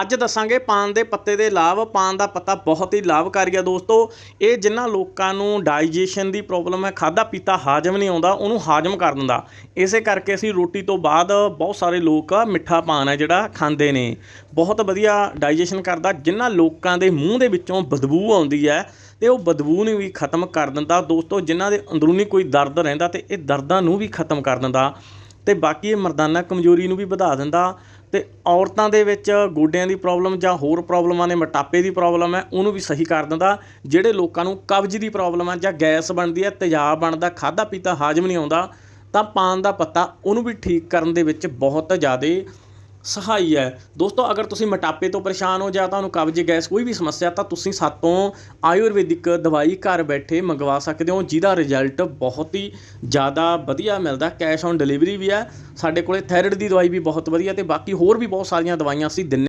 ਅੱਜ ਦੱਸਾਂਗੇ ਪਾਨ ਦੇ ਪੱਤੇ ਦੇ ਲਾਭ। ਪਾਨ ਦਾ ਪੱਤਾ ਬਹੁਤ ਹੀ ਲਾਭਕਾਰੀ ਆ ਦੋਸਤੋ। ਇਹ ਜਿਨ੍ਹਾਂ ਲੋਕਾਂ ਨੂੰ ਡਾਈਜੈਸ਼ਨ ਦੀ ਪ੍ਰੋਬਲਮ ਹੈ ਖਾਦਾ ਪੀਤਾ ਹਾਜ਼ਮ ਨਹੀਂ ਆਉਂਦਾ, ਉਹਨੂੰ ਹਾਜ਼ਮ ਕਰ ਦਿੰਦਾ। ਇਸੇ ਕਰਕੇ ਅਸੀਂ ਰੋਟੀ ਤੋਂ ਬਾਅਦ ਬਹੁਤ ਸਾਰੇ ਲੋਕ ਮਿੱਠਾ ਪਾਨ ਹੈ ਜਿਹੜਾ ਖਾਂਦੇ ਨੇ। ਬਹੁਤ ਵਧੀਆ ਡਾਈਜੈਸ਼ਨ ਕਰਦਾ ਜਿਨ੍ਹਾਂ ਲੋਕਾਂ ਦੇ ਮੂੰਹ ਦੇ ਵਿੱਚੋਂ ਬਦਬੂ ਆਉਂਦੀ ਹੈ ਤੇ ਉਹ ਬਦਬੂ ਨੂੰ ਵੀ ਖਤਮ ਕਰ ਦਿੰਦਾ। ਦੋਸਤੋ ਜਿਨ੍ਹਾਂ ਦੇ ਅੰਦਰੂਨੀ ਕੋਈ ਦਰਦ ਰਹਿੰਦਾ ਤੇ ਇਹ ਦਰਦਾਂ ਨੂੰ ਵੀ ਖਤਮ ਕਰ ਦਿੰਦਾ। ਅਤੇ ਬਾਕੀ ਇਹ ਮਰਦਾਨਾ ਕਮਜ਼ੋਰੀ ਨੂੰ ਵੀ ਵਧਾ ਦਿੰਦਾ ਅਤੇ ਔਰਤਾਂ ਦੇ ਵਿੱਚ ਗੋਡਿਆਂ ਦੀ ਪ੍ਰੋਬਲਮ ਜਾਂ ਹੋਰ ਪ੍ਰੋਬਲਮਾਂ ਨੇ, ਮੋਟਾਪੇ ਦੀ ਪ੍ਰੋਬਲਮ ਹੈ, ਉਹਨੂੰ ਵੀ ਸਹੀ ਕਰ ਦਿੰਦਾ, ਜਿਹੜੇ ਲੋਕਾਂ ਨੂੰ ਕਬਜ਼ ਦੀ ਪ੍ਰੋਬਲਮ ਹੈ ਜਾਂ ਗੈਸ ਬਣਦੀ ਹੈ, ਤੇਜ਼ਾਬ ਬਣਦਾ ਖਾਧਾ ਪੀਤਾ ਹਾਜ਼ਮ ਨਹੀਂ ਆਉਂਦਾ, ਤਾਂ ਪਾਨ ਦਾ ਪੱਤਾ ਉਹਨੂੰ ਵੀ ਠੀਕ ਕਰਨ ਦੇ ਵਿੱਚ ਬਹੁਤ ਜ਼ਿਆਦਾ ਸਹਾਈ ਹੈ। ਦੋਸਤੋ, ਅਗਰ ਤੁਸੀਂ ਮੋਟਾਪੇ ਤੋਂ ਪਰੇਸ਼ਾਨ ਹੋ ਜਾਂ ਤੁਹਾਨੂੰ ਕਬਜ਼, ਗੈਸ ਕੋਈ ਵੀ ਸਮੱਸਿਆ, ਤਾਂ ਤੁਸੀਂ ਸਾਤੋਂ ਆਯੁਰਵੈਦਿਕ ਦਵਾਈ ਘਰ ਬੈਠੇ ਮੰਗਵਾ ਸਕਦੇ ਹੋ, ਜਿਹਦਾ ਰਿਜ਼ਲਟ ਬਹੁਤ ਹੀ ਜ਼ਿਆਦਾ ਵਧੀਆ ਮਿਲਦਾ। ਕੈਸ਼ ਔਨ ਡਿਲੀਵਰੀ ਵੀ ਹੈ। ਸਾਡੇ ਕੋਲੇ ਥਾਇਰਾਇਡ ਦੀ ਦਵਾਈ ਵੀ ਬਹੁਤ ਵਧੀਆ ਤੇ ਬਾਕੀ ਹੋਰ ਵੀ ਬਹੁਤ ਸਾਰੀਆਂ ਦਵਾਈਆਂ ਅਸੀਂ ਦਿੰਦੇ